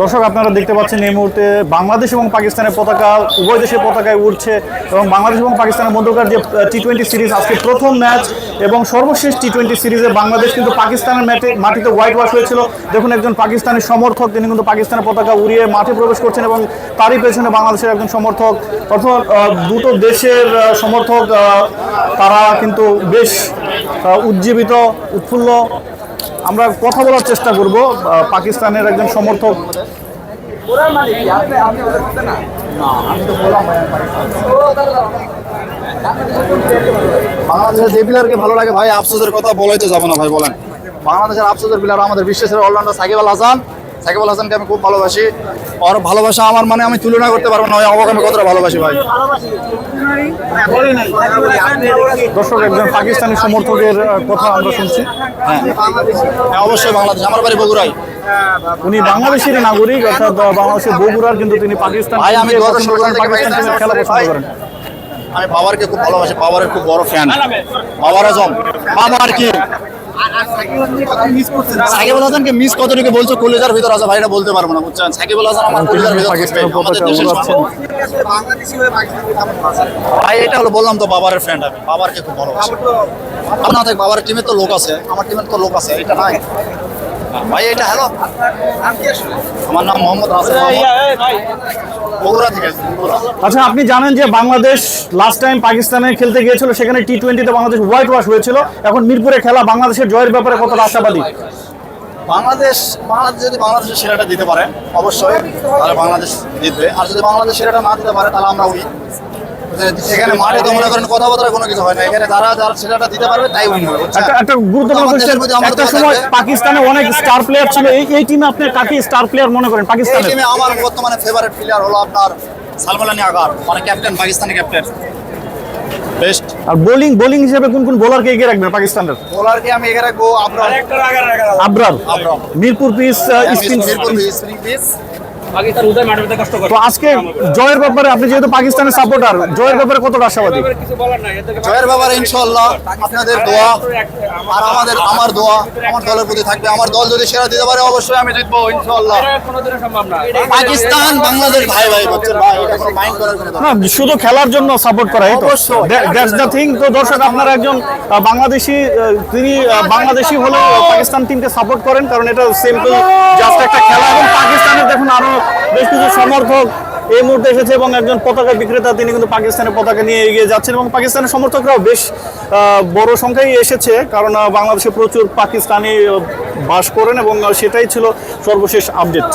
দর্শক, আপনারা দেখতে পাচ্ছেন এই মুহূর্তে বাংলাদেশ এবং পাকিস্তানের পতাকা, উভয় দেশের পতাকায় উঠছে এবং বাংলাদেশ এবং পাকিস্তানের মধ্যকার যে টি টোয়েন্টি সিরিজ আজকে প্রথম ম্যাচ এবং সর্বশেষ টি টোয়েন্টি সিরিজে বাংলাদেশ কিন্তু পাকিস্তানের ম্যাটে মাটিতে হোয়াইট ওয়াশ হয়েছিল। দেখুন, একজন পাকিস্তানের সমর্থক, তিনি কিন্তু পাকিস্তানের পতাকা উড়িয়ে মাঠে প্রবেশ করছেন এবং তারই পেছনে বাংলাদেশের একজন সমর্থক, অর্থাৎ দুটো দেশের সমর্থক তারা কিন্তু বেশ উজ্জীবিত, উৎফুল্ল আমরা কথা বলার চেষ্টা করব পাকিস্তানের একজন সমর্থক। বাংলাদেশের যে প্লেয়ারকে ভালো লাগে, ভাই, আফসোসের কথা না, ভাই, বলেন। বাংলাদেশের আফসোসের আমাদের বিশ্বের অলরাউন্ডার সাকিব আল হাসান। সাকিব আল হাসানকে আমি খুব ভালোবাসি। ওর ভালোবাসা আমার মানে আমি তুলনা করতে পারব না আমাকে আমি কতটা ভালোবাসি ভাই। দর্শক একজন পাকিস্তানি সমর্থকের কথা আমরা শুনছি। হ্যাঁ। হ্যাঁ, অবশ্যই বাংলাদেশ আমার বাড়ি বগুড়াই উনি বাংলাদেশের নাগরিক অর্থাৎ বাংলাদেশের বগুড়ার কিন্তু তিনি পাকিস্তান ভাই, আমি পাকিস্তান খেলা পছন্দ করেন। আমি বাবারকে খুব ভালোবাসি বাবারের খুব বড় ফ্যান বাবার আজম বাবার কি সাকিব আল হাসানকে মিস কতটুকু বলছো? কলেজার ভিতর আছে ভাই বলতে পারব না বুঝছেন? সাকিব আল হাসান আমার কলেজার ভিতর। ভাই এটা হলো বললাম তো বাবার ফ্রেন্ড আমি। বাবারকে খুব ভালোবাসি। থাক বাবার টিমের তো লোক আছে। আমার টিমের তো লোক আছে এটা নাই। ভাই এটা হ্যালো। আমার নাম মোহাম্মদ হাসান আচ্ছা আপনি জানেন যে বাংলাদেশ লাস্ট টাইম পাকিস্তানে খেলতে গিয়েছিল সেখানে টি টোয়েন্টিতে বাংলাদেশ হোয়াইট ওয়াশ হয়েছিল। এখন মিরপুরে খেলা বাংলাদেশের জয়ের ব্যাপারে কতটা আশাবাদী? বাংলাদেশ বাংলাদেশ যদি বাংলাদেশের সেরাটা দিতে পারে অবশ্যই তাহলে বাংলাদেশ জিতবে। আর যদি বাংলাদেশ সেরাটা না দিতে পারে তাহলে আমরা উই এখানে মাঠে তো মনে করেন কথাবার্তা কোনো কিছু হয় না। এখানে যারা যারা সেরাটা দিতে পারবে তাই উইন হবে একটা একটা গুরুত্বপূর্ণ আমাদের কোয়েশ্চেন প্রতি আমাদের একটা সময় পাকিস্তানে অনেক স্টার প্লেয়ার ছিল। এই এই টিমে আপনি কাকে স্টার প্লেয়ার মনে করেন পাকিস্তানের? টিমে আমার বর্তমানে ফেভারিট প্লেয়ার হলো আপনার সালমান আগার মানে ক্যাপ্টেন পাকিস্তানি ক্যাপ্টেন বেস্ট আর বোলিং বোলিং হিসেবে কোন কোন বোলারকে এগিয়ে রাখবেন পাকিস্তানের? বোলারকে আমি এখানে রাখব আপনার Abrar. Abrar. Mirpur pitch spin Mirpur spinning pitch Pakistan উদয় মাঠে মধ্যে কষ্ট করে। তো আজকে জয়ের ব্যাপারে আপনি যেহেতু পাকিস্তানের সাপোর্টার জয়ের ব্যাপারে কতটা আশাবাদী? কিছু বলার নাই এদেরকে জয়ের ব্যাপারে ইনশাল্লাহ আপনাদের দোয়া আর আমাদের আমার দোয়া আমার দলের প্রতি থাকবে। আমার দল যদি সেরা দিতে পারে অবশ্যই আমি জিতবো ইনশাল্লাহ পাকিস্তান বাংলাদেশ ভাই ভাই বুঝছেন ভাই এটা কোনো মাইন্ড করার কোনো দরকার না শুধু খেলার জন্য সাপোর্ট করা এই তো। দ্যাটস দ্য থিং তো দর্শক আপনারা একজন বাংলাদেশি তিনি বাংলাদেশি হলেও পাকিস্তান টিমকে সাপোর্ট করেন কারণ এটা সিম্পল জাস্ট একটা খেলা আরও আরও বেশ কিছু সমর্থক এই মুহূর্তে এসেছে এবং একজন পতাকা বিক্রেতা, তিনি কিন্তু পাকিস্তানের পতাকা নিয়ে এগিয়ে যাচ্ছেন এবং পাকিস্তানের সমর্থকরাও বেশ বড় সংখ্যায় এসেছে। কারণ বাংলাদেশে প্রচুর পাকিস্তানি বাস করেন এবং সেটাই ছিল সর্বশেষ আপডেট